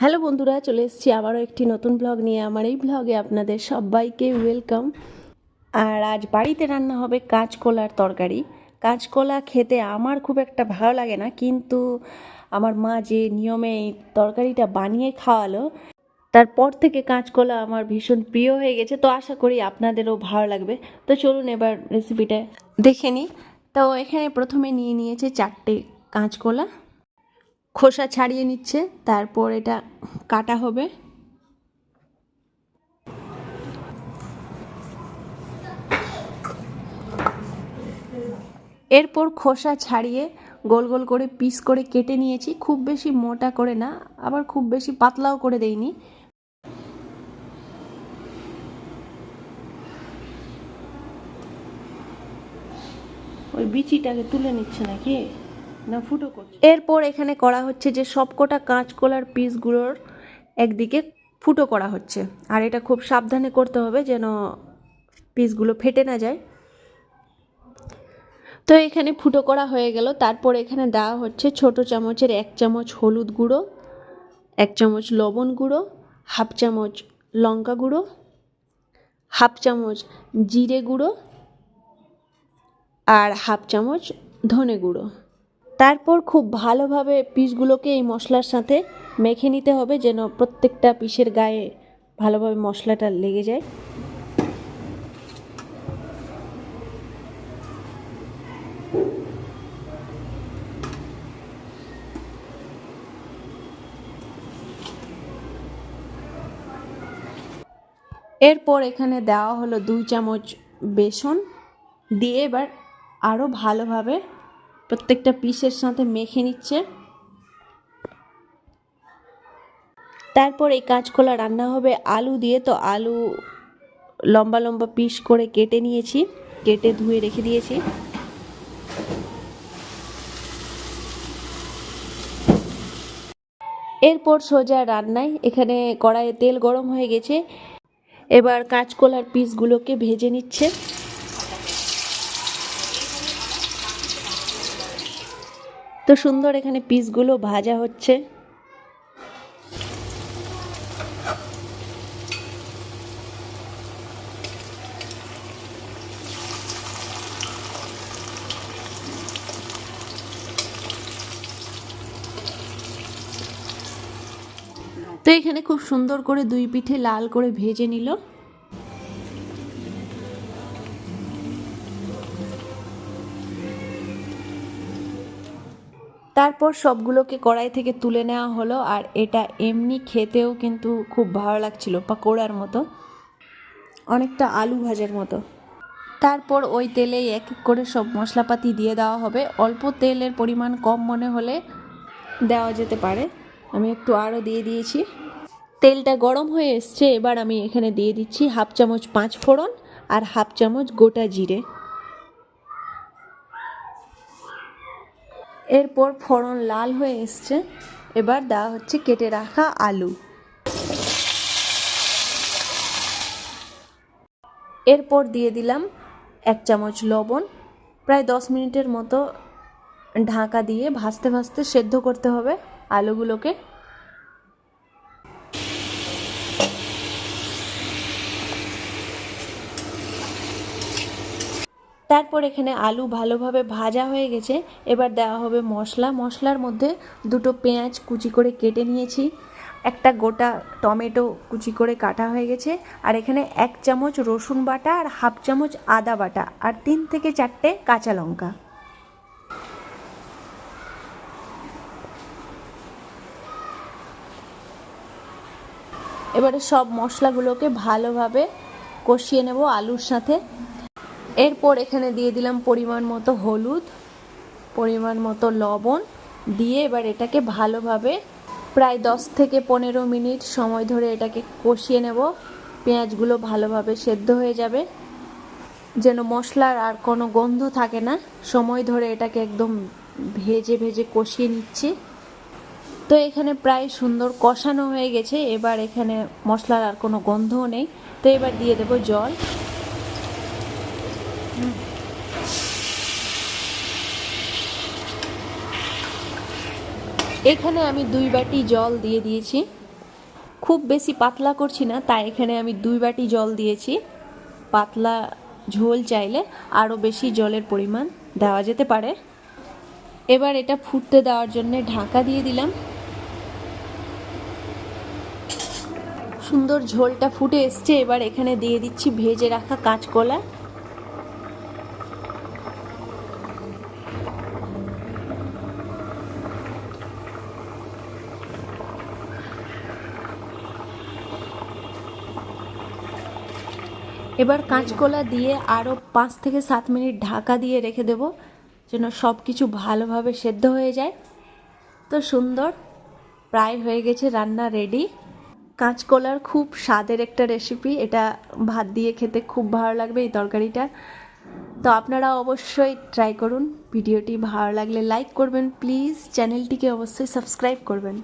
Hello বন্ধুরা, চলে এসেছি আবারও একটি নতুন ব্লগ নিয়ে। আমার এই ব্লগে আপনাদের সবাইকে ওয়েলকাম আর আজ বাড়িতে রান্না হবে কাঁচকলার তরকারি। কাঁচকলা খেতে আমার খুব একটা ভালো লাগে না, কিন্তু আমার মা যে নিয়মে এই তরকারিটা বানিয়ে খাওয়ালো, তারপর থেকে কাঁচকলা আমার ভীষণ প্রিয় হয়ে গেছে, তো আশা করি আপনাদেরও ভালো লাগবে। তো চলুন এবার রেসিপিটা দেখে নিই। তো এখানে প্রথমে নিয়ে নিয়েছে চারটে কাঁচকলা। খোসা ছাড়িয়ে নিচ্ছে, তারপর এটা কাটা হবে। এরপর খোসা ছাড়িয়ে গোল গোল করে পিস করে কেটে নিয়েছি। খুব বেশি মোটা করে না, আবার খুব বেশি পাতলাও করে দেইনি। ওই বিচিটাকে তুলে নিচ্ছে নাকি? না, ফুটো করছে। এরপর এখানে করা হচ্ছে যে সবকটা কাঁচকলার পিসগুলোর একদিকে ফুটো করা হচ্ছে। আর এটা খুব সাবধানে করতে হবে যেন পিসগুলো ফেটে না যায়। তো এখানে ফুটো করা হয়ে গেল। তারপর এখানে দেওয়া হচ্ছে ছোট চামচের এক চামচ হলুদ গুঁড়ো, এক চামচ লবণ গুঁড়ো, হাফ চামচ লঙ্কা গুঁড়ো, হাফ চামচ জিরে গুঁড়ো আর হাফ চামচ ধনে গুঁড়ো। তারপর খুব ভালোভাবে পিসগুলোকে এই মশলার সাথে মেখে নিতে হবে যেন প্রত্যেকটা পিসের গায়ে ভালোভাবে মশলাটা লেগে যায়। এরপর এখানে দেওয়া হলো দুই চামচ বেসন দিয়ে এবার আরও ভালোভাবে প্রত্যেকটা পিসের সাথে মেখে নিচ্ছে। তারপর এই কাঁচকলা রান্না হবে আলু দিয়ে। তো আলু লম্বা লম্বা পিস করে কেটে নিয়েছি, কেটে ধুয়ে রেখে দিয়েছি। এরপর সোজা রান্নায়, এখানে কড়াইয়ে তেল গরম হয়ে গেছে। এবার কাঁচকলার পিসগুলোকে ভেজে নিচ্ছে। তো সুন্দর এখানে পিসগুলো ভাজা হচ্ছে। তো এখানে খুব সুন্দর করে দুই পিঠে লাল করে ভেজে নিল। তারপর সবগুলোকে কড়াই থেকে তুলে নেওয়া হলো, আর এটা এমনি খেতেও কিন্তু খুব ভালো লাগছিল, পাকোড়ার মতো। অনেকটা আলু ভাজার মতো। তারপর ওই তেলেই এক এক করে সব মশলাপাতি দিয়ে দেওয়া হবে। অল্প তেলের পরিমাণ কম মনে হলে দেওয়া যেতে পারে। আমি একটু আরও দিয়ে দিয়েছি। তেলটা গরম হয়ে এসছে, এবার আমি এখানে দিয়ে দিচ্ছি হাফ চামচ পাঁচ ফোড়ন আর হাফ চামচ গোটা জিরে। এরপর ফোড়ন লাল হয়ে এসছে। এবার দেওয়া হচ্ছে কেটে রাখা আলু। এরপর দিয়ে দিলাম এক চামচ লবণ। প্রায় দশ মিনিটের মতো ঢাকা দিয়ে ভাজতে ভাজতে সেদ্ধ করতে হবে আলুগুলোকে। তারপর এখানে আলু ভালোভাবে ভাজা হয়ে গেছে। এবার দেওয়া হবে মশলা। মশলার মধ্যে দুটো পেঁয়াজ কুচি করে কেটে নিয়েছি। একটা গোটা টমেটো কুচি করে কাটা হয়ে গেছে। আর এখানে এক চামচ রসুন বাটা আর হাফ চামচ আদা বাটা আর তিন থেকে চারটে কাঁচা লঙ্কা। এবারে সব মশলাগুলোকে ভালোভাবে কষিয়ে নেব আলুর সাথে। এরপর এখানে দিয়ে দিলাম পরিমাণ মতো হলুদ, পরিমাণ মতো লবণ, দিয়ে এবার এটাকে ভালোভাবে প্রায় দশ থেকে পনেরো মিনিট সময় ধরে এটাকে কষিয়ে নেব। পেঁয়াজগুলো ভালোভাবে সেদ্ধ হয়ে যাবে। যেন মশলার আর কোনো গন্ধ থাকে না, সময় ধরে এটাকে একদম ভেজে ভেজে কষিয়ে নিচ্ছি। তো এখানে প্রায় সুন্দর কষানো হয়ে গেছে, এবার এখানে মশলার আর কোনো গন্ধও নেই। তো এবার দিয়ে দেবো জল। এখানে আমি দুই বাটি জল দিয়ে দিয়েছি। খুব বেশি পাতলা করছি না, তাই এখানে আমি দুই বাটি জল দিয়েছি। পাতলা ঝোল চাইলে আরও বেশি জলের পরিমাণ দেওয়া যেতে পারে। এবার এটা ফুটতে দেওয়ার জন্য ঢাকা দিয়ে দিলাম। সুন্দর ঝোলটা ফুটে এসছে, এবার এখানে দিয়ে দিচ্ছি ভেজে রাখা কাঁচকলা। এবার কাঁচকলা দিয়ে আরও পাঁচ থেকে সাত মিনিট ঢাকা দিয়ে রেখে দেবো, যেন সব কিছু ভালোভাবে সেদ্ধ হয়ে যায়। তো সুন্দর, প্রায় হয়ে গেছে রান্না রেডি কাঁচকলার খুব স্বাদের একটা রেসিপি এটা ভাত দিয়ে খেতে খুব ভালো লাগবে এই তরকারিটা। তো আপনারা অবশ্যই ট্রাই করুন, ভিডিওটি ভালো লাগলে লাইক করবেন প্লিজ চ্যানেলটিকে অবশ্যই সাবস্ক্রাইব করবেন।